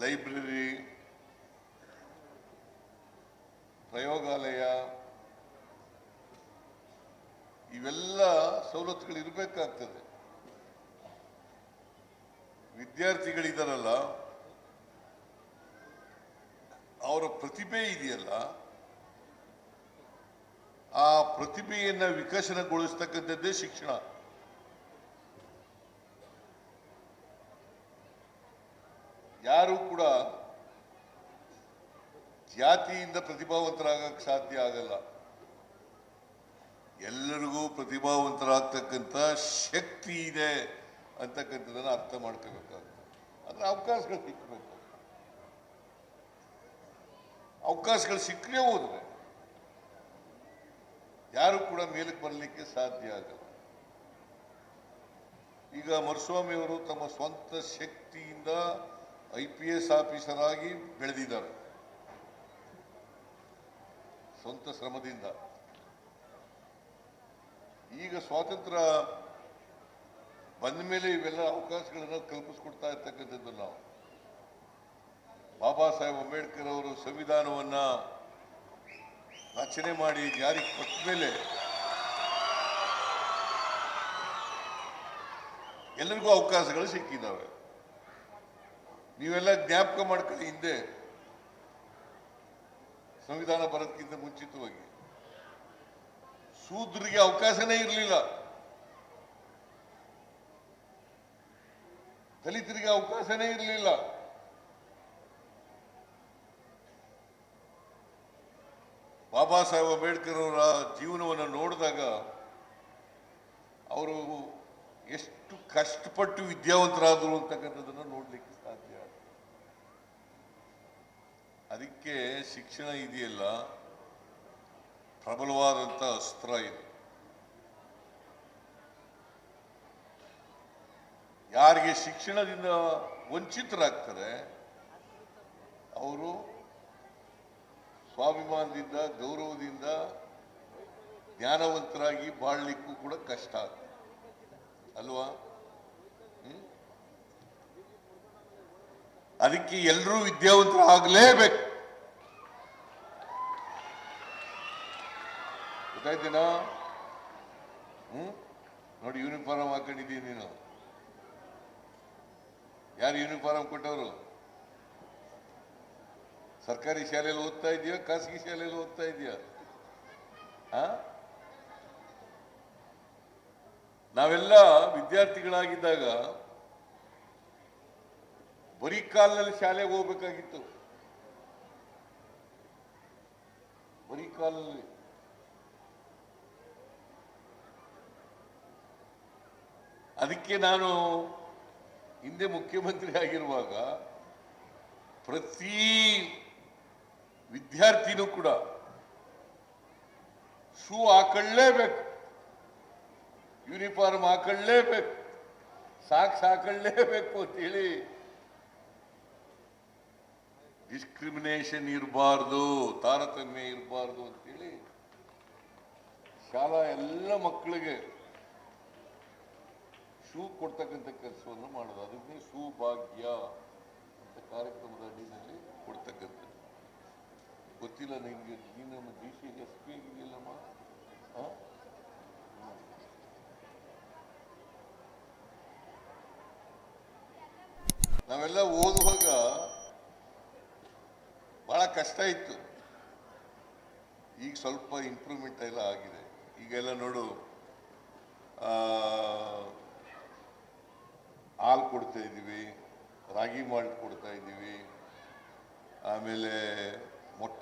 Library ಪ್ರಯೋಗಾಲಯ ಇವೆಲ್ಲ ಸವಲತ್ತುಗಳು ಇರಬೇಕಾಗ್ತದೆ. ವಿದ್ಯಾರ್ಥಿಗಳಿದಾರಲ್ಲ ಅವರ ಪ್ರತಿಭೆ ಇದೆಯಲ್ಲ ಆ ಪ್ರತಿಭೆಯನ್ನು ವಿಕಸನಗೊಳಿಸ್ತಕ್ಕಂಥದ್ದೇ ಶಿಕ್ಷಣ. ಯಾರು ಕೂಡ ಜಾತಿಯಿಂದ ಪ್ರತಿಭಾವಂತರಾಗಕ್ಕೆ ಸಾಧ್ಯ ಆಗಲ್ಲ. ಎಲ್ಲರಿಗೂ ಪ್ರತಿಭಾವಂತರಾಗ್ತಕ್ಕಂಥ ಶಕ್ತಿ ಇದೆ ಅಂತಕ್ಕಂಥದ್ದನ್ನು ಅರ್ಥ ಮಾಡ್ಕೋಬೇಕಾಗುತ್ತೆ. ಅಂದ್ರೆ ಅವಕಾಶಗಳು ಸಿಕ್ಕಬೇಕು ಅವಕಾಶಗಳು ಸಿಕ್ಕಲೇ ಹೋದ್ರೆ ಯಾರು ಕೂಡ ಮೇಲಕ್ಕೆ ಬರಲಿಕ್ಕೆ ಸಾಧ್ಯ ಆಗಲ್ಲ. ಈಗ ಮರುಸ್ವಾಮಿಯವರು ತಮ್ಮ ಸ್ವಂತ ಶಕ್ತಿಯಿಂದ ಐ ಪಿ ಎಸ್ ಆಫೀಸರ್ ಆಗಿ ಬೆಳೆದಿದ್ದಾರೆ. ಸ್ವಂತ ಶ್ರಮದಿಂದ. ಈಗ ಸ್ವಾತಂತ್ರ್ಯ ಬಂದ ಮೇಲೆ ಇವೆಲ್ಲ ಅವಕಾಶಗಳನ್ನು ಕಲ್ಪಿಸ್ಕೊಡ್ತಾ ಇರ್ತಕ್ಕಂಥದ್ದು ನಾವು. ಬಾಬಾ ಸಾಹೇಬ್ ಅಂಬೇಡ್ಕರ್ ಅವರು ಸಂವಿಧಾನವನ್ನ ರಚನೆ ಮಾಡಿ ಜಾರಿಗೆ ಕೊಟ್ಟ ಮೇಲೆ ಎಲ್ಲರಿಗೂ ಅವಕಾಶಗಳು ಸಿಕ್ಕಿದ್ದಾವೆ. ನೀವೆಲ್ಲ ಜ್ಞಾಪಕ ಮಾಡ್ಕೊಳ್ಳಿ ಹಿಂದೆ. ಸಂವಿಧಾನ ಬರೋದಕ್ಕಿಂತ ಮುಂಚಿತವಾಗಿ. ಸೂದ್ರಿಗೆ ಅವಕಾಶನೇ ಇರಲಿಲ್ಲ. ದಲಿತರಿಗೆ ಅವಕಾಶನೇ ಇರಲಿಲ್ಲ. ಬಾಬಾ ಸಾಹೇಬ್ ಅಂಬೇಡ್ಕರ್ ಅವರ ಜೀವನವನ್ನು ನೋಡಿದಾಗ ಅವರು ಎಷ್ಟು ಕಷ್ಟಪಟ್ಟು ವಿದ್ಯಾವಂತರಾದರು ಅಂತಕ್ಕಂಥದ್ದನ್ನು ನೋಡ್ಲಿಕ್ಕೆ ಸಾಧ್ಯ. ಅದಕ್ಕೆ ಶಿಕ್ಷಣ ಇದೆಯಲ್ಲ ಪ್ರಬಲವಾದಂಥ ಅಸ್ತ್ರ ಇದು. ಯಾರಿಗೆ ಶಿಕ್ಷಣದಿಂದ ವಂಚಿತರಾಗ್ತಾರೆ, ಅವರು ಸ್ವಾಭಿಮಾನದಿಂದ, ಗೌರವದಿಂದ ಜ್ಞಾನವಂತರಾಗಿ ಬಾಳ್ಲಿಕ್ಕೂ ಕೂಡ ಕಷ್ಟ ಆಗ್ತದೆ. ಅಲ್ವಾ? ಅದಕ್ಕೆ ಎಲ್ಲರೂ ವಿದ್ಯಾವಂತರು ಆಗಲೇಬೇಕು. ಗೊತ್ತಾಯ್ತೇನಾ? ಹ್ಮ್? ನೋಡಿ ಯೂನಿಫಾರ್ಮ್ ಹಾಕೊಂಡಿದ್ದೀನಿ ನೀನು. ಯಾರು ಯೂನಿಫಾರ್ಮ್ ಕೊಟ್ಟವರು? ಸರ್ಕಾರಿ ಶಾಲೆಯಲ್ಲಿ ಓದ್ತಾ ಇದೆಯಾ, ಖಾಸಗಿ ಶಾಲೆಯಲ್ಲಿ ಓದ್ತಾ ಇದೆಯಾ? ಆ? ನಾವೆಲ್ಲ ವಿದ್ಯಾರ್ಥಿಗಳಾಗಿದ್ದಾಗ ಬರೀ ಕಾಲಿನಲ್ಲಿ ಶಾಲೆಗೆ ಹೋಗ್ಬೇಕಾಗಿತ್ತು. ಬರೀ ಕಾಲಲ್ಲಿ ಅದಕ್ಕೆ ನಾನು ಹಿಂದೆ ಮುಖ್ಯಮಂತ್ರಿ ಆಗಿರುವಾಗ ಪ್ರತಿ ವಿದ್ಯಾರ್ಥಿನೂ ಕೂಡ ಶೂ ಹಾಕೊಳ್ಳೇಬೇಕು. ಯೂನಿಫಾರ್ಮ್ ಹಾಕೊಳ್ಳೇಬೇಕು. ಸಾಕ್ಸ್ ಹಾಕೊಳ್ಳೇಬೇಕು ಅಂತೇಳಿ ಡಿಸ್ಕ್ರಿಮಿನೇಷನ್ ಇರಬಾರ್ದು, ತಾರತಮ್ಯ ಇರಬಾರ್ದು ಅಂತೇಳಿ ಶಾಲಾ ಎಲ್ಲ ಮಕ್ಕಳಿಗೆ ಶೂ ಕೊಡ್ತಕ್ಕಂಥ ಕೆಲಸವನ್ನು ಮಾಡೋದು. ಅದಕ್ಕೆ ಶೂ ಭಾಗ್ಯ ಅಂತ ಕಾರ್ಯಕ್ರಮದ ಅಡಿನಲ್ಲಿ ಕೊಡ್ತಕ್ಕಂಥದ್ದು. ಗೊತ್ತಿಲ್ಲ ನಿಮಗೆ ನೀನು ಡಿ ಸಿ ಎಸ್ ಪಿ ನಾವೆಲ್ಲ ಓದುವಾಗ ಬಹಳ ಕಷ್ಟ ಇತ್ತು. ಈಗ ಸ್ವಲ್ಪ ಇಂಪ್ರೂವ್ಮೆಂಟ್ ಎಲ್ಲ ಆಗಿದೆ. ಈಗೆಲ್ಲ ನೋಡು ಹಾಲು ಕೊಡ್ತಾ ಇದ್ದೀವಿ, ರಾಗಿ ಮಾಲ್ಟ್ ಕೊಡ್ತಾ ಇದ್ದೀವಿ, ಆಮೇಲೆ ಮೊಟ್ಟೆ